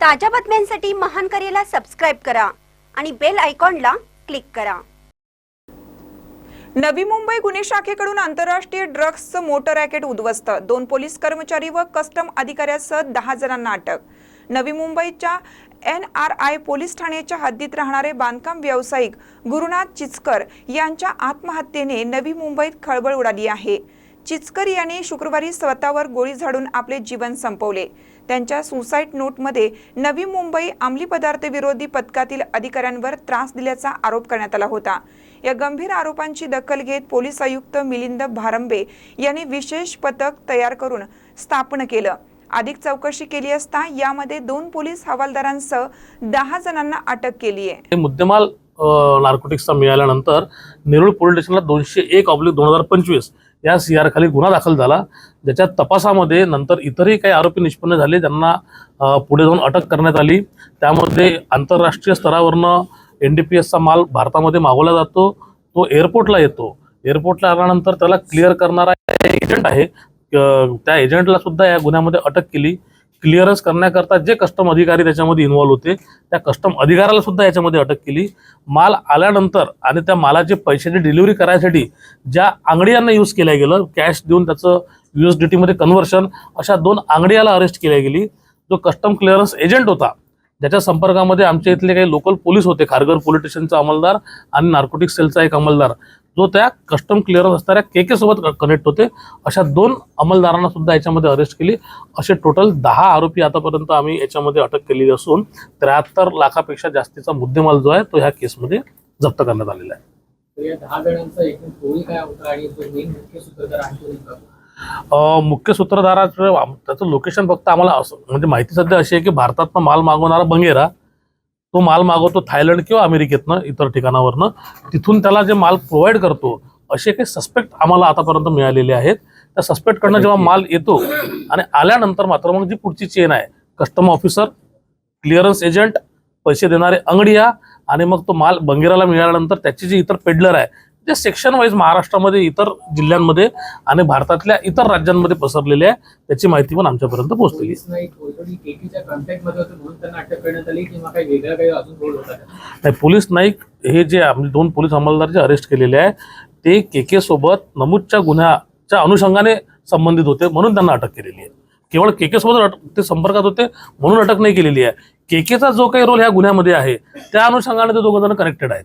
ताज्या बातम्यांसाठी महान करेला सबस्क्राईब करा आणि बेल आयकॉनला क्लिक करा. नवी मुंबई गुन्हे शाखेकडून आंतरराष्ट्रीय ड्रग्जचं मोटर रॅकेट उद्ध्वस्त. दोन पोलीस कर्मचारी व कस्टम अधिकाऱ्यासह दहा जणांना अटक. नवी मुंबईच्या एन आर आय पोलीस ठाण्याच्या हद्दीत राहणारे बांधकाम व्यावसायिक गुरुनाथ चिचकर यांच्या आत्महत्येने नवी मुंबईत खळबळ उडाली आहे. चिचकर याने शुक्रवारी स्वतःवर गोळी झाडून आपले जीवन संपवले. त्यांच्या सुसाईड नोटमध्ये नवी मुंबई अंमली पदार्थ विरोधी पथकातील अधिकाऱ्यांवर त्रास दिल्याचा आरोप करण्यात आला होता. या गंभीर आरोपांची दखल घेत पोलीस आयुक्त मिलिंद भारंबे यांनी विशेष पथक तयार करून स्थापन केलं. अधिक चौकशी केली असता यामध्ये दोन पोलीस हवालदारांसह दहा जणांना अटक केली आहे. मुद्देमाल नार्कोटिक्सचा मिळाल्यानंतर नेरुळ पोलीस स्टेशनला दोनशे एक ऑब्लिक दोन हजार पंचवीस या सी आर खाली गुन्हा दाखल झाला. ज्याच्या तपासामध्ये नंतर इतरही काही आरोपी निष्पन्न झाले ज्यांना पुढे जाऊन अटक करण्यात आली. त्यामध्ये आंतरराष्ट्रीय स्तरावरनं एन डी पी एसचा माल भारतामध्ये मागवला जातो तो एअरपोर्टला येतो. एअरपोर्टला आल्यानंतर त्याला क्लिअर करणारा एजंट आहे. त्या एजंटला सुद्धा या गुन्ह्यामध्ये अटक केली. क्लिअरन्स करण्याकरता जे कस्टम अधिकारी त्याच्यामध्ये इन्व्हॉल्व होते त्या कस्टम अधिकाऱ्याला सुद्धा याच्यामध्ये अटक केली. माल आल्यानंतर आणि त्या मालाचे पैशाची डिलिव्हरी करायसाठी ज्या आंगडियांना यूज केल्या गेलं कॅश देऊन त्याचं यू एस डी टीमध्ये कन्व्हर्शन अशा दोन आंगडियाला अरेस्ट केल्या गेली. जो कस्टम क्लिअरन्स एजंट होता ज्याच्या संपर्कामध्ये आमच्या इथले काही लोकल पोलीस होते खारघर पोलीस स्टेशनचा अंमलदार आणि नार्कोटिक सेलचा एक अंमलदार. जो त्या कस्टम क्लिअरन्स असणाऱ्या के के सोबत कनेक्ट होते. अशा दोन अंमलदारांना सुद्धा याच्यामध्ये अरेस्ट केली. असे टोटल दहा आरोपी आतापर्यंत आम्ही याच्यामध्ये अटक केलेली असून त्र्याहत्तर लाखापेक्षा जास्तीचा मुद्देमाल जो आहे तो ह्या केसमध्ये जप्त करण्यात आलेला आहे. मुख्य सूत्रधाराचं त्याचं लोकेशन फक्त आम्हाला असं म्हणजे माहिती सध्या अशी आहे की भारतातनं माल मागवणारा बंगेरा तो माल मागवतो थायलंड किंवा अमेरिकेतनं इतर ठिकाणावरनं. तिथून त्याला जे माल प्रोव्हाइड करतो असे काही सस्पेक्ट आम्हाला आतापर्यंत मिळालेले आहेत. त्या सस्पेक्टकडनं जेव्हा माल येतो आणि आल्यानंतर मात्र मग जी पुढची चेन आहे कस्टम ऑफिसर क्लिअरन्स एजंट पैसे देणारे अंगडिया आणि मग तो माल बंगेराला मिळाल्यानंतर त्याचे जे इतर पेडलर आहे जे सेक्शन वाईज महाराष्ट्रामध्ये इतर जिल्ह्यांमध्ये आणि भारतातल्या इतर राज्यांमध्ये पसरलेले आहे. त्याची माहिती पण आमच्यापर्यंत पोहोचलेली? नाही पोलीस नाईक हे जे आम्ही दोन पोलीस अंमलदार जे अरेस्ट केलेले आहे ते के के सोबत नमूदच्या गुन्ह्याच्या अनुषंगाने संबंधित होते म्हणून त्यांना अटक केलेली आहे. केवळ के के सोबत ते संपर्कात होते म्हणून अटक नाही केलेली आहे. के केचा जो काही रोल ह्या गुन्ह्यामध्ये आहे त्या अनुषंगाने ते दोघं जण कनेक्टेड आहेत.